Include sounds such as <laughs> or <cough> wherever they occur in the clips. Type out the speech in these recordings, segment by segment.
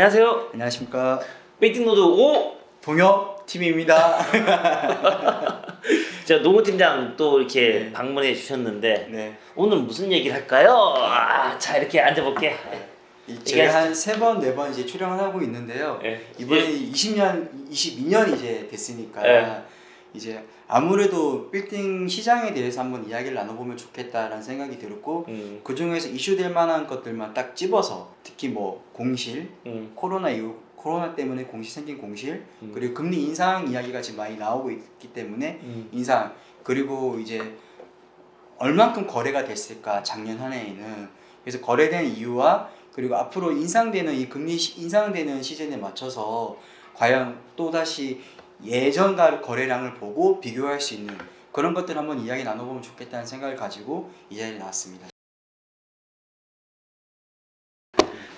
안녕하세요. 안녕하십니까 베이팅노드 5. 동엽 팀입니다. <laughs> 제가 노무 팀장 또 이렇게 네. 방문해 주셨는데 네, 오늘 무슨 얘기를 할까요? 아, 자 이렇게 앉아볼게. 이- 제가 한 세 번 네 번 이제 출연을 하고 있는데요. 네. 이번에 20년, 22년 이제 됐으니까 네. 이제 아무래도 빌딩 시장에 대해서 한번 이야기를 나눠보면 좋겠다라는 생각이 들었고 음, 그 중에서 이슈될 만한 것들만 딱 집어서 특히 뭐 공실, 음, 코로나 이후 코로나 때문에 공실 생긴 공실 음. 그리고 금리 인상 이야기가 지금 많이 나오고 있기 때문에 음. 인상 그리고 이제 얼만큼 거래가 됐을까 작년 한 해에는 그래서 거래된 이유와 그리고 앞으로 인상되는 이 금리 시- 인상되는 시즌에 맞춰서 과연 또 다시 예전과 거래량을 보고 비교할 수 있는 그런 것들 한번 이야기 나눠보면 좋겠다는 생각을 가지고 이 자리에 나왔습니다.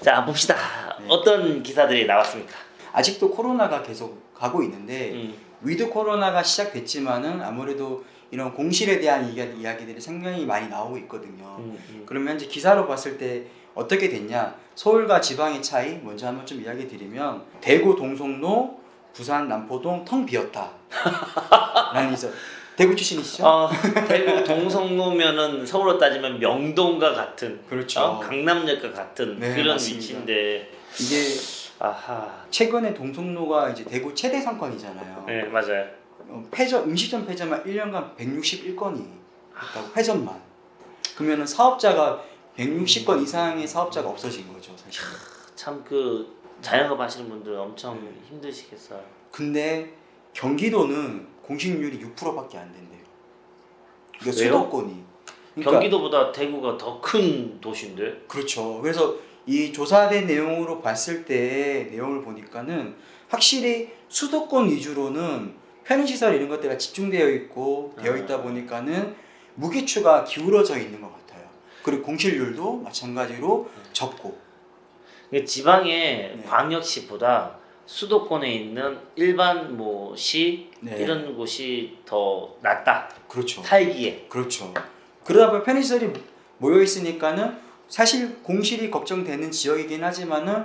자 봅시다. 네. 어떤 기사들이 나왔습니까? 아직도 코로나가 계속 가고 있는데 음, 위드 코로나가 시작됐지만은 아무래도 이런 공실에 대한 이야- 이야기들이 상당히 많이 나오고 있거든요. 음, 음. 그러면 이제 기사로 봤을 때 어떻게 됐냐? 서울과 지방의 차이 먼저 한번 좀 이야기 드리면 대구 동성로, 부산 남포동 텅 비었다. <laughs> 라는 있어. 대구 출신이시죠? 어, 대구 동성로면은 서울로 따지면 명동과 같은 그렇죠. 어, 강남역과 같은 네, 그런 맞습니다. 위치인데 이게 아하 최근에 동성로가 이제 대구 최대 상권이잖아요. 네 맞아요 어, 패전 음식점 패전만 1년간 161건이 있다고 패전만. 그러면은 사업자가 160건 이상의 사업자가 없어진 거죠, 사실. 참그 자영업 하시는 분들 엄청 힘드시겠어요 근데 경기도는 공식률이 6%밖에 안 된대요. 그러니까 왜요? 수도권이. 그러니까 경기도보다 대구가 더 큰 도시인데 그렇죠. 그래서 이 조사된 내용으로 봤을 때 내용을 보니까는 확실히 수도권 위주로는 편의시설 이런 것들이 집중되어 있고 되어 아. 있다 보니까는 무게추가 기울어져 있는 것 같아요. 그리고 공실률도 마찬가지로 적고. 이게 지방의 네. 광역시보다 수도권에 있는 일반 뭐시 네. 이런 곳이 더 낫다 그렇죠. 살기에 그렇죠. 그러다 보면 편의시설이 모여 있으니까는 사실 공실이 걱정되는 지역이긴 하지만은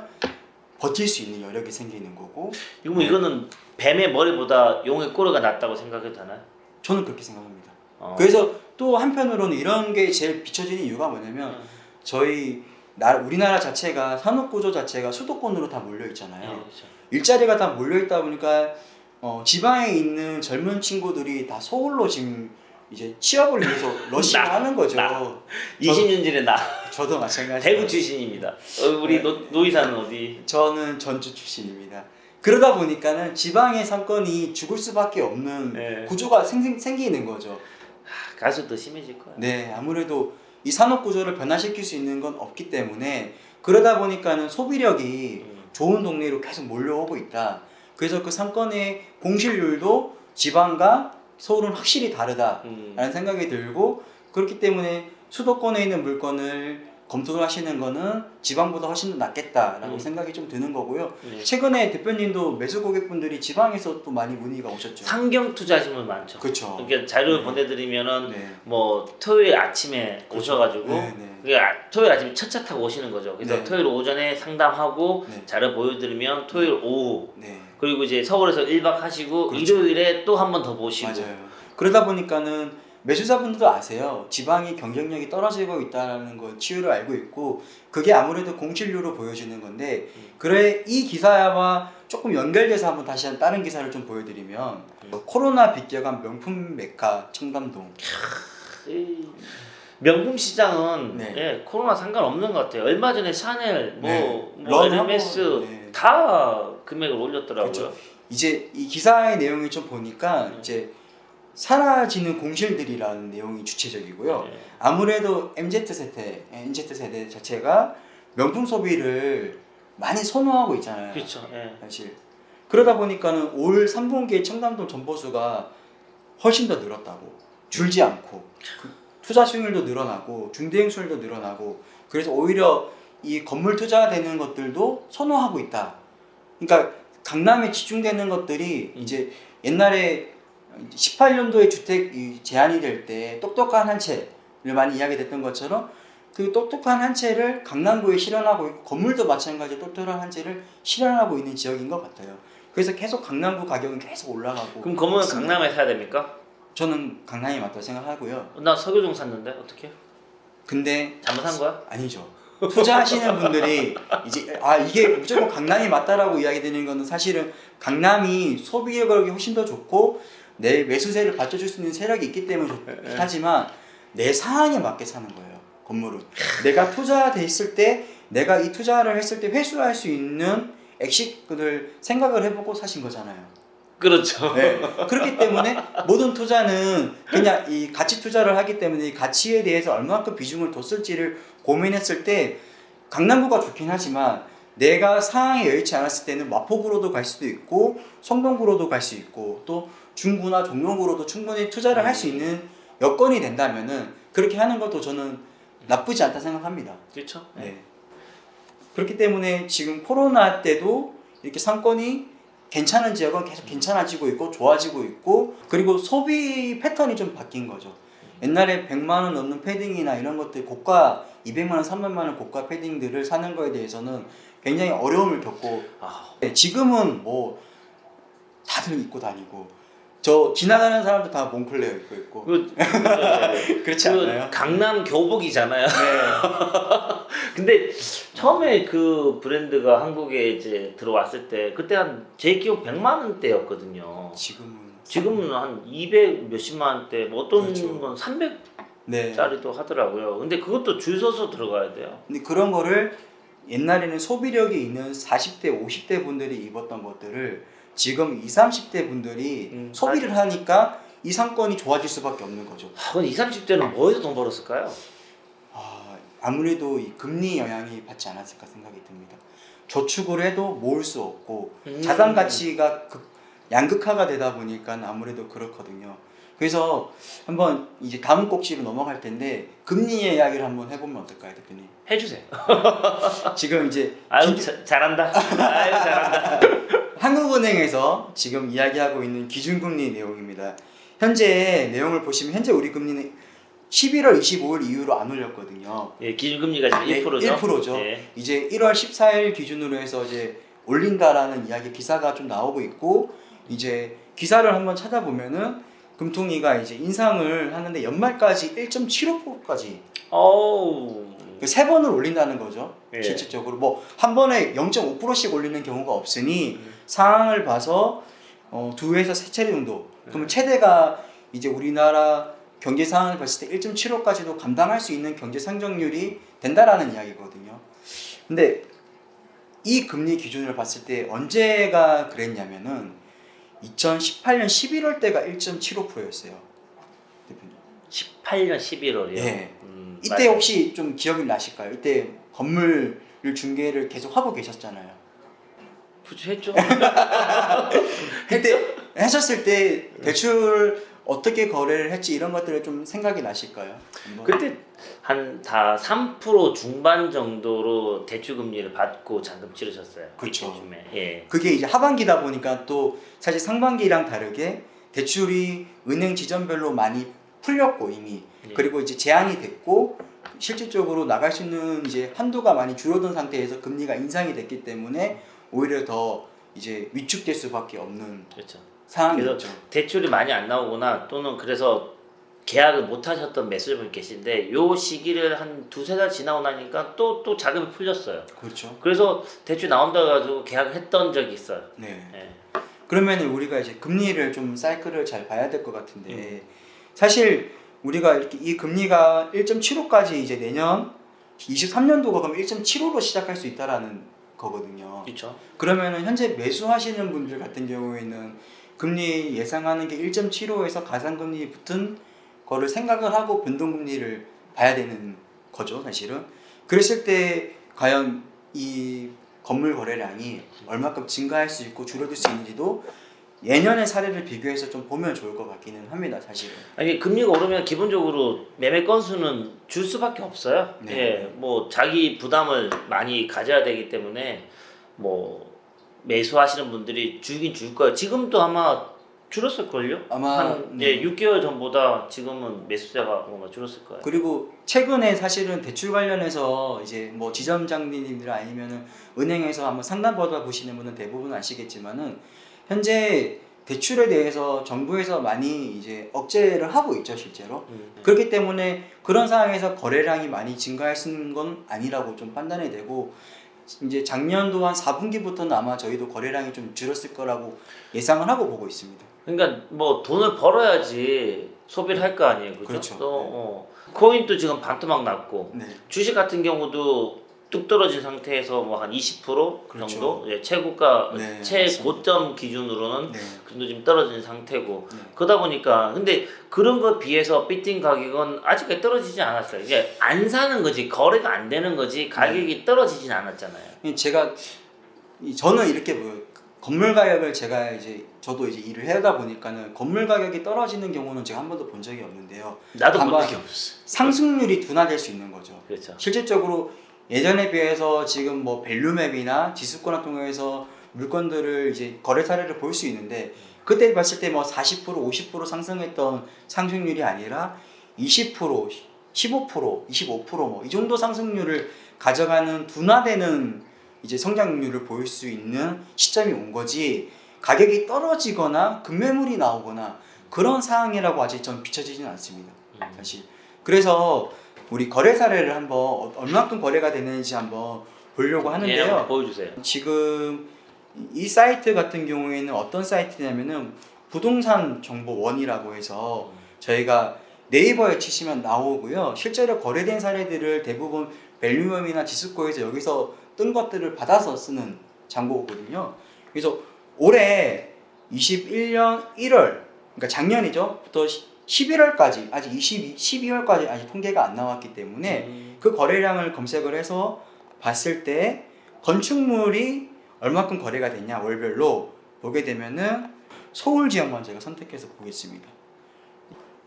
버틸 수 있는 여력이 생기는 거고 이거 뭐 이거는 뱀의 머리보다 용의 꼬리가 낫다고 생각해도 되나요? 저는 그렇게 생각합니다. 어. 그래서 또 한편으로는 이런 게 제일 비춰지는 이유가 뭐냐면 음. 저희 나 우리나라 자체가 산업 구조 자체가 수도권으로 다 몰려 네, 있잖아요. 그렇죠. 일자리가 다 몰려 있다 보니까 어, 지방에 있는 젊은 친구들이 다 서울로 지금 이제 취업을 위해서 러시를 <laughs> 나, 하는 거죠. 나. 20년 전에 나 저도 마찬가지. 대구 출신입니다. 어, 우리 네. 노, 노이사는 어디? 저는 전주 출신입니다. 그러다 보니까는 지방의 상권이 죽을 수밖에 없는 네. 구조가 생, 생기는 거죠. 갈수록 더 심해질 거야. 네, 아무래도 이 산업 구조를 변화시킬 수 있는 건 없기 때문에 그러다 보니까는 소비력이 음. 좋은 동네로 계속 몰려오고 있다. 그래서 그 상권의 공실률도 지방과 서울은 확실히 다르다라는 음. 생각이 들고 그렇기 때문에 수도권에 있는 물건을 검토를 하시는 거는 지방보다 훨씬 더 낫겠다라고 음. 생각이 좀 드는 거고요. 네. 최근에 대표님도 매수 고객분들이 지방에서 또 많이 문의가 오셨죠. 상경 투자하시는 분 많죠. 그렇죠. 그러니까 자료를 네. 보내드리면은 네. 뭐 토요일 아침에 그렇죠. 오셔가지고 네, 네. 그게 아- 토요일 아침에 첫 차 타고 오시는 거죠. 그래서 네. 토요일 오전에 상담하고 네. 자료 보여드리면 토요일 오후 네. 그리고 이제 서울에서 1박 하시고 그렇죠. 일요일에 또 한 번 더 보시고 맞아요. 그러다 보니까는 매수자분들도 아세요. 지방이 경쟁력이 떨어지고 있다는 걸 치유를 알고 있고 그게 아무래도 공실률로 보여지는 건데 음. 그래 이 기사와 조금 연결돼서 한번 다시 한 다른 기사를 좀 보여드리면 코로나 빗겨간 명품 메카 청담동 이 명품 시장은 네. 예, 코로나 상관없는 것 같아요. 얼마 전에 샤넬, 뭐, 네. 뭐 에르메스 네. 다 금액을 올렸더라고요. 그렇죠. 이제 이 기사의 내용을 좀 보니까 네. 이제 사라지는 공실들이라는 내용이 주체적이고요. 네. 아무래도 MZ 세대, MZ 세대 자체가 명품 소비를 많이 선호하고 있잖아요. 그렇죠. 예. 사실 그러다 보니까는 올 3분기에 청담동 전보수가 훨씬 더 늘었다고 줄지 않고 그 투자 수익률도 늘어나고 중대형 수율도 늘어나고 그래서 오히려 이 건물 투자되는 것들도 선호하고 있다. 그러니까 강남에 집중되는 것들이 음. 이제 옛날에 18년도에 주택 이 제한이 될 때 똑똑한 한 채를 많이 이야기됐던 것처럼 그 똑똑한 한 채를 강남구에 실현하고 있고 건물도 마찬가지로 똑똑한 한 채를 실현하고 있는 지역인 것 같아요. 그래서 계속 강남구 가격은 계속 올라가고 그럼 건물은 있습니다. 강남에 사야 됩니까? 저는 강남이 맞다고 생각하고요. 나 서교동 샀는데 어떻게? 근데 잘못 산 거야? 아니죠. 투자하시는 분들이 이제 아 이게 무조건 강남이 맞다라고 이야기되는 거는 사실은 강남이 소비력이 훨씬 더 좋고 내 매수세를 받쳐줄 수 있는 세력이 있기 때문에 좋긴 하지만 내 상황에 맞게 사는 거예요 건물은 내가 투자돼 있을 때 내가 이 투자를 했을 때 회수할 수 있는 액식을 생각을 해보고 사신 거잖아요. 그렇죠. 네. 그렇기 때문에 모든 투자는 그냥 이 가치 투자를 하기 때문에 이 가치에 대해서 얼마만큼 비중을 뒀을지를 고민했을 때 강남구가 좋긴 하지만 내가 상황이 여의치 않았을 때는 마포구로도 갈 수도 있고 성동구로도 갈 수 있고 또 중구나 종로구로도 충분히 투자를 할 수 있는 여건이 된다면은 그렇게 하는 것도 저는 나쁘지 않다 생각합니다. 그렇죠. 네. 그렇기 때문에 지금 코로나 때도 이렇게 상권이 괜찮은 지역은 계속 괜찮아지고 있고 좋아지고 있고 그리고 소비 패턴이 좀 바뀐 거죠. 옛날에 100만 원 넘는 패딩이나 이런 것들 고가 200만 원, 300만 원 고가 패딩들을 사는 거에 대해서는 굉장히 어려움을 겪고 아, 네, 지금은 뭐 다들 입고 다니고 저 지나가는 사람도 다 몽클레어 입고 있고 그, 그, <laughs> 그렇지 그 않나요? 강남 교복이잖아요. 네. <laughs> 근데 처음에 그 브랜드가 한국에 이제 들어왔을 때 그때 한 제 기억 100만 원대였거든요. 지금은 지금은 한 200 몇십만 원대, 뭐 어떤 그렇죠. 건 300짜리도 네. 하더라고요. 근데 그것도 줄 서서 들어가야 돼요. 근데 그런 거를 옛날에는 소비력이 있는 40대, 50대 분들이 입었던 것들을 지금 20, 30대 분들이 음, 소비를 하니까 이 상권이 좋아질 수밖에 없는 거죠. 아, 그건 20, 30대는 뭐해서 돈 벌었을까요? 아, 아무래도 이 금리 영향이 받지 않았을까 생각이 듭니다. 저축을 해도 모을 수 없고 음. 자산 가치가 극, 양극화가 되다 보니까 아무래도 그렇거든요. 그래서 한번 이제 다음 꼭지로 넘어갈 텐데 금리 이야기를 한번 해보면 어떨까요, 대표님? 해주세요. <laughs> 지금 이제 아유 기- 자- 잘한다. 아유 잘한다. <laughs> 한국은행에서 지금 이야기하고 있는 기준금리 내용입니다. 현재 내용을 보시면 현재 우리 금리는 11월 25일 이후로 안 올렸거든요. 예, 기준금리가 지금 네, 1%죠. 1%죠. 예. 이제 1월 14일 기준으로 해서 이제 올린다라는 이야기 기사가 좀 나오고 있고 이제 기사를 한번 찾아보면은 금통위가 이제 인상을 하는데 연말까지 1.75%까지 어우. 세 번을 올린다는 거죠. 예. 실질적으로 뭐 한 번에 0.5%씩 올리는 경우가 없으니 음. 상황을 봐서 어, 두 회에서 세 차례 정도. 네. 그러면 최대가 이제 우리나라 경제 상황을 봤을 때 1.75까지도 감당할 수 있는 경제 성장률이 된다라는 이야기거든요. 근데 이 금리 기준을 봤을 때 언제가 그랬냐면은 2018년 11월 때가 1.75%였어요. 대표님. 18년 11월이요. 예. 음, 이때 맞아요. 혹시 좀 기억이 나실까요? 이때 건물을 중개를 계속 하고 계셨잖아요. <laughs> 그쵸, 했죠. 그때 하셨을 때 대출 어떻게 거래를 했지 이런 것들을 좀 생각이 나실까요? 한번? 그때 한 다 3% 중반 정도로 대출 금리를 받고 잔금 치르셨어요. 이때쯤에. 예. 그게 이제 하반기다 보니까 또 사실 상반기랑 다르게 대출이 은행 지점별로 많이 풀렸고 이미 예. 그리고 이제 제한이 됐고 실질적으로 나갈 수 있는 이제 한도가 많이 줄어든 상태에서 금리가 인상이 됐기 때문에 오히려 더 이제 위축될 수밖에 없는 그렇죠. 상황이었죠. 대출이 많이 안 나오거나 또는 그래서 계약을 못 하셨던 매수자분 계신데 요 시기를 한 두세 달 지나고 나니까 또 또 자금이 풀렸어요. 그렇죠. 그래서 대출 나온다 가지고 계약을 했던 적이 있어요. 네. 예. 그러면 우리가 이제 금리를 좀 사이클을 잘 봐야 될 것 같은데 음. 사실 우리가 이렇게 이 금리가 1.75까지 이제 내년 23년도가 그럼 1.75로 시작할 수 있다라는 거거든요. 그렇죠. 그러면은 현재 매수하시는 분들 같은 경우에는 금리 예상하는 게 1.75에서 가상금리 붙은 거를 생각을 하고 변동금리를 봐야 되는 거죠, 사실은. 그랬을 때 과연 이 건물 거래량이 얼마큼 증가할 수 있고 줄어들 수 있는지도 예년의 사례를 비교해서 좀 보면 좋을 것 같기는 합니다, 사실은. 아니 금리가 오르면 기본적으로 매매 건수는 줄 수밖에 없어요. 네. 예, 뭐 자기 부담을 많이 가져야 되기 때문에 뭐 매수하시는 분들이 주긴 줄 거예요. 지금도 아마 줄었을걸요? 아마 한 네. 예, 6개월 전보다 지금은 매수세가 뭔가 줄었을 거예요. 그리고 최근에 사실은 대출 관련해서 이제 뭐 지점장님들 아니면은 은행에서 한번 상담 받아 보시는 분은 대부분 아시겠지만은 현재 대출에 대해서 정부에서 많이 이제 억제를 하고 있죠 실제로 음. 그렇기 때문에 그런 상황에서 거래량이 많이 증가할 수 있는 건 아니라고 좀 판단이 되고 이제 작년도 한 4분기부터는 아마 저희도 거래량이 좀 줄었을 거라고 예상을 하고 보고 있습니다. 그러니까 뭐 돈을 벌어야지 소비를 할 거 아니에요, 그죠? 그렇죠. 또 네. 어, 코인도 지금 반토막 났고 네. 주식 같은 경우도 뚝 떨어진 상태에서 뭐 한 20% 그렇죠. 정도 예, 최고가 네, 최고점 기준으로는 네. 그래도 좀 떨어진 상태고 네. 그러다 보니까 근데 그런 거 비해서 비팅 가격은 아직까지 떨어지지 않았어요. 이게 안 사는 거지 거래가 안 되는 거지 가격이 네. 떨어지진 않았잖아요. 제가 이- 저는 이렇게 뭐 건물 가격을 제가 이제 저도 이제 일을 하다 보니까는 건물 가격이 떨어지는 경우는 제가 한 번도 본 적이 없는데요. 나도 본 적이 없어. 상승률이 둔화될 수 있는 거죠. 그렇죠. 실질적으로 예전에 비해서 지금 뭐 밸류맵이나 지수권을 통해서 물건들을 이제 거래 사례를 볼 수 있는데 그때 봤을 때 뭐 40% 50% 상승했던 상승률이 아니라 20% 15% 25%뭐 이 정도 상승률을 가져가는 둔화되는 이제 성장률을 보일 수 있는 시점이 온 거지 가격이 떨어지거나 급매물이 나오거나 그런 상황이라고 아직 전 비춰지지는 않습니다. 음. 사실. 그래서 우리 거래 사례를 한번 어- 얼마큼 거래가 되는지 한번 보려고 예, 하는데요. 보여주세요. 지금 이 사이트 같은 경우에는 어떤 사이트냐면은 부동산 정보 원이라고 해서 저희가 네이버에 치시면 나오고요. 실제로 거래된 사례들을 대부분 밸류엄이나 지수코에서 여기서 뜬 것들을 받아서 쓰는 장고거든요. 그래서 올해 21년 1월, 그러니까 작년이죠.부터 11월까지 아직 22, 12월까지 아직 통계가 안 나왔기 때문에 음. 그 거래량을 검색을 해서 봤을 때 건축물이 얼마큼 거래가 됐냐 월별로 보게 되면은 서울 지역만 제가 선택해서 보겠습니다.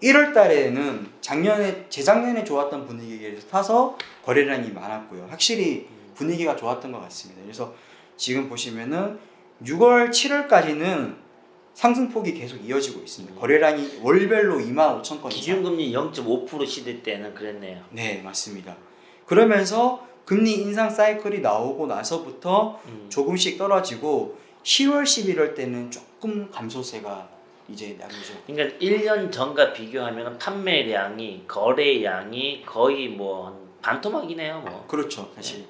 1월 달에는 작년에 재작년에 좋았던 분위기에 타서 거래량이 많았고요. 확실히 분위기가 좋았던 것 같습니다. 그래서 지금 보시면은 6월, 7월까지는 상승폭이 계속 이어지고 있습니다. 거래량이 월별로 2만 5천 건. 기준금리 0.5% 시대 때는 그랬네요. 네, 맞습니다. 그러면서 금리 인상 사이클이 나오고 나서부터 음. 조금씩 떨어지고 10월, 11월 때는 조금 감소세가 이제 나오죠. 그러니까 1년 전과 비교하면 판매량이 거래량이 거의 뭐한 반토막이네요, 뭐. 그렇죠, 사실.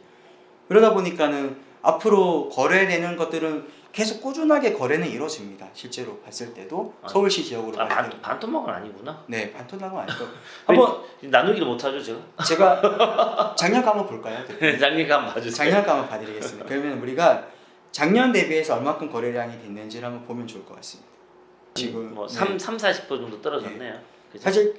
그러다 보니까는 앞으로 거래되는 것들은 계속 꾸준하게 거래는 이루어집니다. 실제로 봤을 때도 아, 서울시 지역으로 아, 반, 때. 반토막은 아니구나. 네, 반토막은 아니고 <laughs> 한번 나누기를 못하죠, 제가. 제가 작년 거 한번 볼까요? <laughs> 장기가 한번 봐주세요. 작년 거 한번 봐드리겠습니다. 그러면 우리가 작년 대비해서 얼마큼 거래량이 됐는지를 한번 보면 좋을 것 같습니다. 지금 뭐 네. 3, 3, 40% 정도 떨어졌네요. 그죠? 사실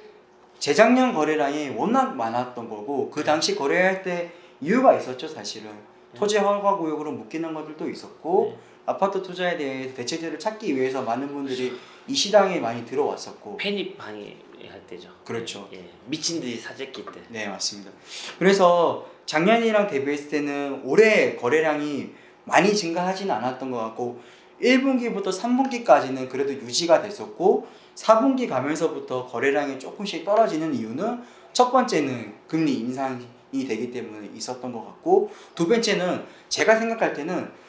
재작년 거래량이 워낙 많았던 거고 그 당시 거래할 때 이유가 있었죠 사실은 토지 허가 구역으로 묶이는 것들도 있었고 네. 아파트 투자에 대해 대체제를 찾기 위해서 많은 분들이 이 시장에 많이 들어왔었고 패닉 방해할 때죠. 그렇죠. 예, 미친 듯이 사재기 때. 네 맞습니다. 그래서 작년이랑 대비했을 때는 올해 거래량이 많이 증가하지는 않았던 것 같고 1분기부터 3분기까지는 그래도 유지가 됐었고 4분기 가면서부터 거래량이 조금씩 떨어지는 이유는 첫 번째는 금리 인상이 되기 때문에 있었던 것 같고 두 번째는 제가 생각할 때는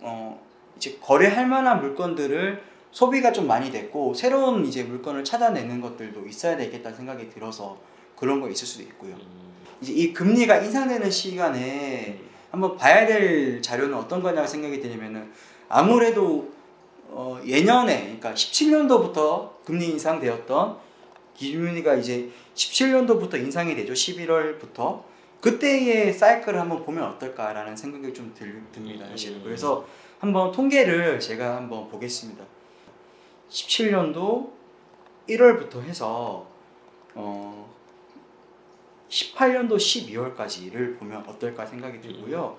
어 이제 거래할 만한 물건들을 소비가 좀 많이 됐고 새로운 이제 물건을 찾아내는 것들도 있어야 되겠다는 생각이 들어서 그런 거 있을 수도 있고요. 음, 이제 이 금리가 인상되는 시간에 한번 봐야 될 자료는 어떤 거냐고 생각이 드냐면은 아무래도 어 예년에 그러니까 17년도부터 금리 인상되었던 기준금리가 이제 17년도부터 인상이 되죠 11월부터 그때의 사이클을 한번 보면 어떨까라는 생각이 좀 들, 듭니다 사실은 음. 그래서 한번 통계를 제가 한번 보겠습니다 17년도 1월부터 해서 어 18년도 12월까지를 보면 어떨까 생각이 들고요.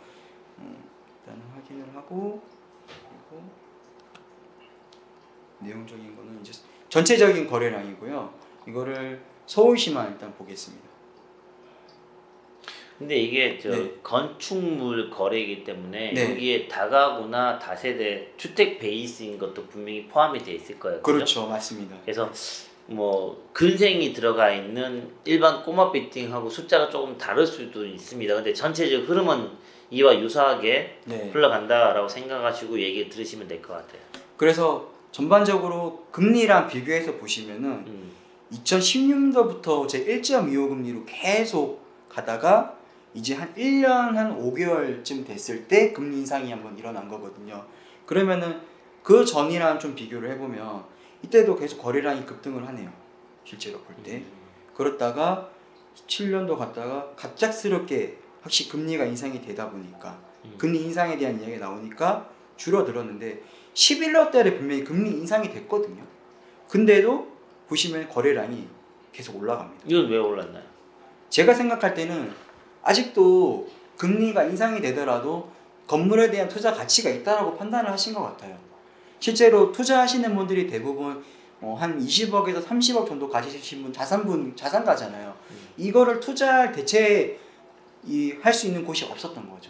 음, 일단 확인을 하고 그리고 내용적인 거는 이제 전체적인 거래량이고요. 이거를 서울시만 일단 보겠습니다. 근데 이게 저 네. 건축물 거래이기 때문에 네. 여기에 다가구나 다세대 주택 베이스인 것도 분명히 포함이 돼 있을 거예요. 그렇죠, 맞습니다. 그래서 뭐 근생이 들어가 있는 일반 꼬마 빌딩하고 숫자가 조금 다를 수도 있습니다. 근데 전체적 흐름은 이와 유사하게 네. 흘러간다라고 생각하시고 얘기 들으시면 될 것 같아요. 그래서 전반적으로 금리랑 비교해서 보시면은 음. 2016년도부터 제 1.25 금리로 계속 가다가 이제 한 1년 한 5개월쯤 됐을 때 금리 인상이 한번 일어난 거거든요. 그러면은 그 전이랑 좀 비교를 해보면 이때도 계속 거래량이 급등을 하네요. 실제로 볼 때. 그렇다가 17년도 갔다가 갑작스럽게 확실히 금리가 인상이 되다 보니까 음. 금리 인상에 대한 이야기가 나오니까 줄어들었는데 11월 달에 분명히 금리 인상이 됐거든요. 근데도 보시면 거래량이 계속 올라갑니다. 이건 왜 올랐나요? 제가 생각할 때는 아직도 금리가 인상이 되더라도 건물에 대한 투자 가치가 있다라고 판단을 하신 것 같아요. 실제로 투자하시는 분들이 대부분 어, 한 20억에서 30억 정도 가지신 분 자산분 자산가잖아요. 이거를 투자할 대체 할 수 있는 곳이 없었던 거죠.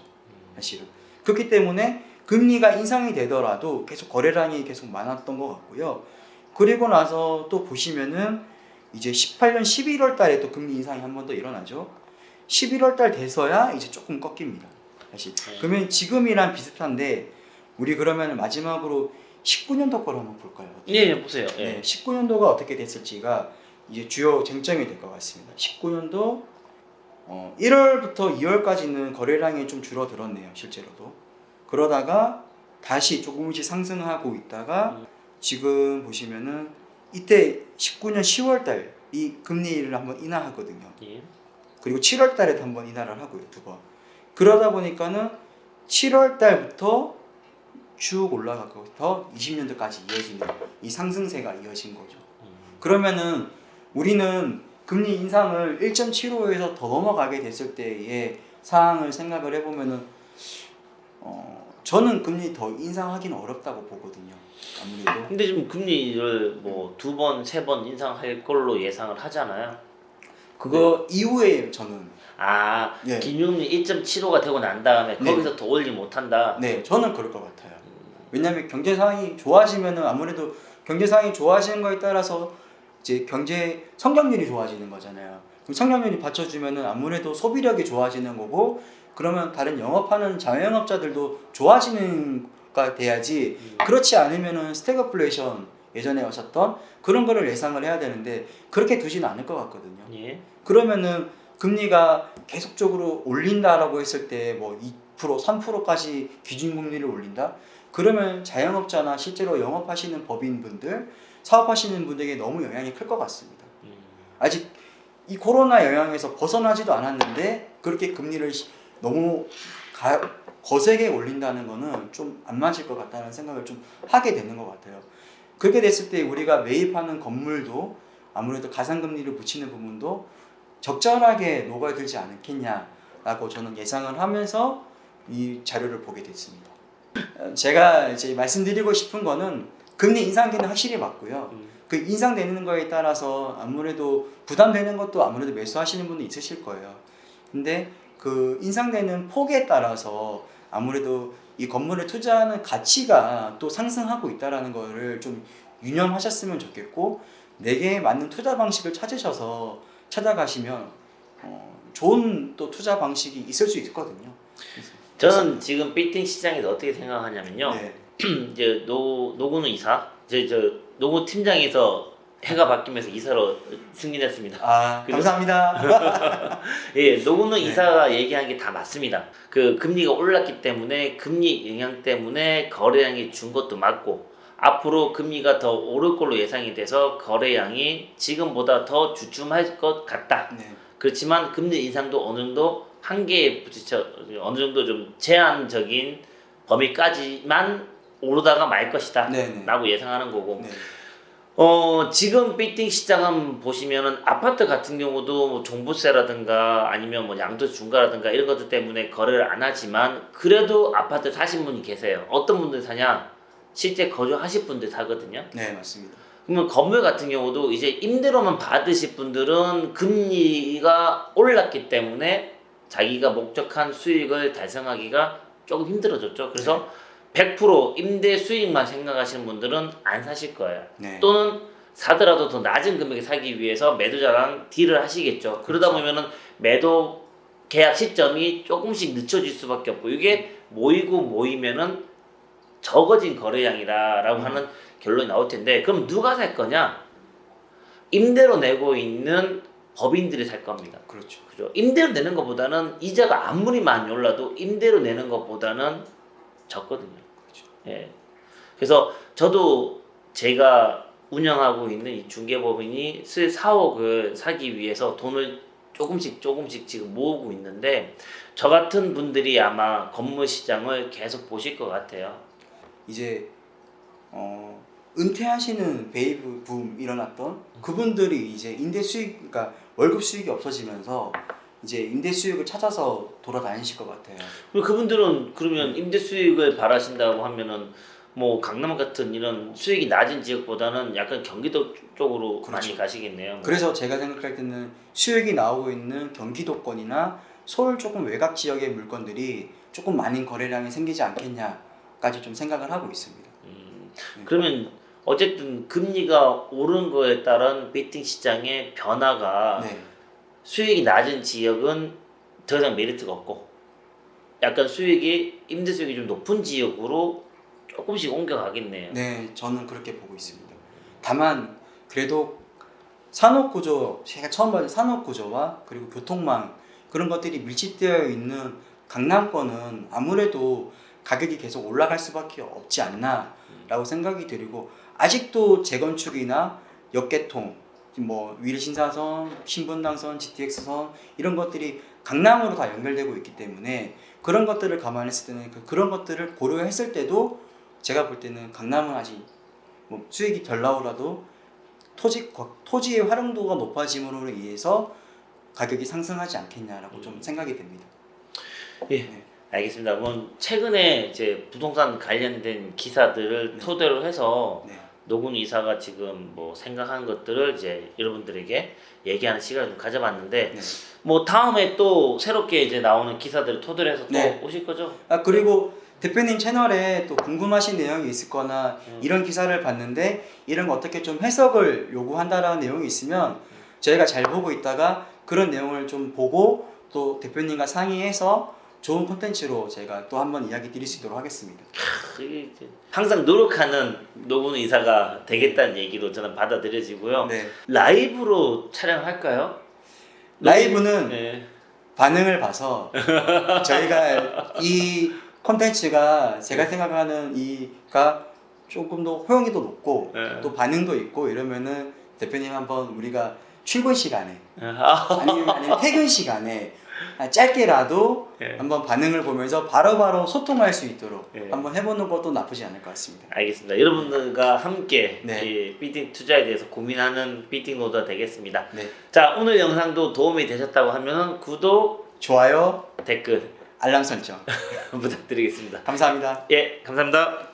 사실은 그렇기 때문에 금리가 인상이 되더라도 계속 거래량이 계속 많았던 것 같고요. 그리고 나서 또 보시면은 이제 18년 11월 달에 또 금리 인상이 한 번 더 일어나죠. 11월 달 돼서야 이제 조금 꺾입니다. 네. 그러면 지금이랑 비슷한데 우리 그러면 마지막으로 19년도 걸 한번 볼까요? 예, 예 보세요. 예. 네, 19년도가 어떻게 됐을지가 이제 주요 쟁점이 될 것 같습니다. 19년도 어, 1월부터 2월까지는 거래량이 좀 줄어들었네요, 실제로도. 그러다가 다시 조금씩 상승하고 있다가 음. 지금 보시면은 이때 19년 10월 달이 금리를 한번 인하하거든요. 예. 그리고 7월 달에도 한번 인하를 하고요, 두 번. 그러다 보니까는 7월 달부터 쭉 올라가고 더 20년도까지 이어지는 이 상승세가 이어진 거죠. 음. 그러면은 우리는 금리 인상을 1.75에서 더 넘어가게 됐을 때의 상황을 생각을 해보면은 어 저는 금리 더 인상하기는 어렵다고 보거든요. 아무래도 근데 지금 금리를 뭐 두 번, 세 번 인상할 걸로 예상을 하잖아요. 그거 이후에 저는 아, 네. 기준금리 1.75가 되고 난 다음에 네. 거기서 더 올리지 못한다. 네 저는 그럴 것 같아요. 왜냐하면 경제 상황이 좋아지면은 아무래도 경제 상황이 좋아지는 거에 따라서 이제 경제 성장률이 좋아지는 거잖아요. 그럼 성장률이 받쳐주면은 아무래도 소비력이 좋아지는 거고 그러면 다른 영업하는 자영업자들도 좋아지는 가 돼야지 음. 그렇지 않으면은 스태그플레이션 예전에 하셨던 그런 거를 예상을 해야 되는데 그렇게 두지는 않을 것 같거든요. 예. 그러면은 금리가 계속적으로 올린다라고 했을 때 뭐 2% 3%까지 기준금리를 올린다? 그러면 자영업자나 실제로 영업하시는 법인분들, 사업하시는 분들에게 너무 영향이 클 것 같습니다. 음. 아직 이 코로나 영향에서 벗어나지도 않았는데 그렇게 금리를 시- 너무 가, 거세게 올린다는 거는 좀 안 맞을 것 같다는 생각을 좀 하게 되는 것 같아요. 그렇게 됐을 때 우리가 매입하는 건물도 아무래도 가상금리를 붙이는 부분도 적절하게 녹아들지 않겠냐라고 저는 예상을 하면서 이 자료를 보게 됐습니다. 어, 제가 이제 말씀드리고 싶은 거는 금리 인상기는 확실히 맞고요. 음. 그 인상되는 거에 따라서 아무래도 부담되는 것도 아무래도 매수하시는 분도 있으실 거예요. 근데 그 인상되는 폭에 따라서 아무래도 이 건물에 투자하는 가치가 또 상승하고 있다라는 거를 좀 유념하셨으면 좋겠고 내게 맞는 투자 방식을 찾으셔서 찾아가시면 어, 좋은 또 투자 방식이 있을 수 있거든요. 저는 지금 빌딩 시장에서 어떻게 생각하냐면요. 네. <clears throat> 이제 노 노구는 이사, 저, 저 노구 팀장에서 해가 바뀌면서 이사로 승진했습니다. 아 <laughs> 감사합니다. <laughs> 예, 노구는 네. 이사가 얘기한 게 다 맞습니다. 그 금리가 올랐기 때문에 금리 영향 때문에 거래량이 준 것도 맞고 앞으로 금리가 더 오를 걸로 예상이 돼서 거래량이 지금보다 더 주춤할 것 같다. 네. 그렇지만 금리 인상도 어느 정도 한계에 부딪혀 어느 정도 좀 제한적인 범위까지만 오르다가 말 것이다. 네 네. 라고 예상하는 거고 네. 어 지금 빌딩 시장은 보시면은 아파트 같은 경우도 뭐 종부세라든가 아니면 뭐 양도세 중과라든가 이런 것들 때문에 거래를 안 하지만 그래도 아파트 사신 분이 계세요. 어떤 분들 사냐? 실제 거주하실 분들 사거든요. 네 맞습니다. 그러면 건물 같은 경우도 이제 임대로만 받으실 분들은 금리가 올랐기 때문에 자기가 목적한 수익을 달성하기가 조금 힘들어졌죠. 그래서 100% 임대 수익만 생각하시는 분들은 안 사실 거예요. 네. 또는 사더라도 더 낮은 금액에 사기 위해서 매도자랑 딜을 하시겠죠. 그러다 그렇죠. 보면은 매도 계약 시점이 조금씩 늦춰질 수밖에 없고 이게 모이고 모이면은 적어진 거래량이다라고 음. 하는 결론이 나올 텐데 그럼 누가 살 거냐? 임대로 내고 있는 법인들이 살 겁니다. 그렇죠. 그죠? 임대로 내는 것보다는 이자가 아무리 많이 올라도 임대로 내는 것보다는 적거든요. 그렇죠. 예. 그래서 저도 제가 운영하고 있는 이 중개법인이 실 4억을 사기 위해서 돈을 조금씩 조금씩 지금 모으고 있는데 저 같은 분들이 아마 건물 시장을 계속 보실 것 같아요. 이제 어, 은퇴하시는 베이브 붐 일어났던 그분들이 이제 임대 수익, 그러니까 월급 수익이 없어지면서 이제 임대 수익을 찾아서 돌아다니실 것 같아요. 그리고 그분들은 그러면 임대 수익을 바라신다고 하면은 뭐 강남 같은 이런 수익이 낮은 지역보다는 약간 경기도 쪽으로 그렇죠. 많이 가시겠네요. 그래서 제가 생각할 때는 수익이 나오고 있는 경기도권이나 서울 조금 외곽 지역의 물건들이 조금 많은 거래량이 생기지 않겠냐까지 좀 생각을 하고 있습니다. 음, 그러면 어쨌든 금리가 오른 거에 따른 베팅 시장의 변화가 네, 수익이 낮은 지역은 더 이상 메리트가 없고 약간 수익이 임대 수익이 좀 높은 지역으로 조금씩 옮겨가겠네요. 네, 저는 그렇게 보고 있습니다. 다만 그래도 산업 구조, 제가 처음 봤는 산업 구조와 그리고 교통망 그런 것들이 밀집되어 있는 강남권은 아무래도 가격이 계속 올라갈 수밖에 없지 않나라고 생각이 들고 아직도 재건축이나 역계통 뭐 위례신사선, 신분당선, GTX선 이런 것들이 강남으로 다 연결되고 있기 때문에 그런 것들을 감안했을 때는 그- 그런 것들을 고려했을 때도 제가 볼 때는 강남은 아직 뭐 수익이 덜 나오라도 토지 거- 토지의 활용도가 높아짐으로 인해서 가격이 상승하지 않겠냐라고 좀 생각이 됩니다. 알겠습니다. 그럼 최근에 이제 부동산 관련된 기사들을 토대로 해서 네. 노군 이사가 지금 뭐 생각하는 것들을 이제 여러분들에게 얘기하는 시간을 좀 가져봤는데 네. 뭐 다음에 또 새롭게 이제 나오는 기사들을 토대로 해서 또 네. 오실 거죠? 아 그리고 대표님 채널에 또 궁금하신 내용이 있을거나 음. 이런 기사를 봤는데 이런 거 어떻게 좀 해석을 요구한다라는 내용이 있으면 저희가 잘 보고 있다가 그런 내용을 좀 보고 또 대표님과 상의해서 좋은 콘텐츠로 제가 또 한번 이야기 드릴 수 있도록 하겠습니다. 항상 노력하는 노군 이사가 되겠다는 얘기로 저는 받아들여지고요. 네. 라이브로 촬영할까요? 라이브는 네. 반응을 봐서 <laughs> 저희가 이 콘텐츠가 제가 생각하는 이가 조금 더 호영이도 높고 네. 또 반응도 있고 이러면은 대표님 한번 우리가 출근 시간에 아, 아니면, 아니면 퇴근 시간에 짧게라도 네. 한번 반응을 보면서 바로바로 소통할 수 있도록 네. 한번 해보는 것도 나쁘지 않을 것 같습니다. 알겠습니다. 여러분들과 함께 네. 이 비팅 투자에 대해서 고민하는 비팅 노드가 되겠습니다. 네, 자 오늘 영상도 도움이 되셨다고 하면 구독, 좋아요, 댓글 알람 설정 <laughs> 부탁드리겠습니다. 감사합니다. 예, 감사합니다.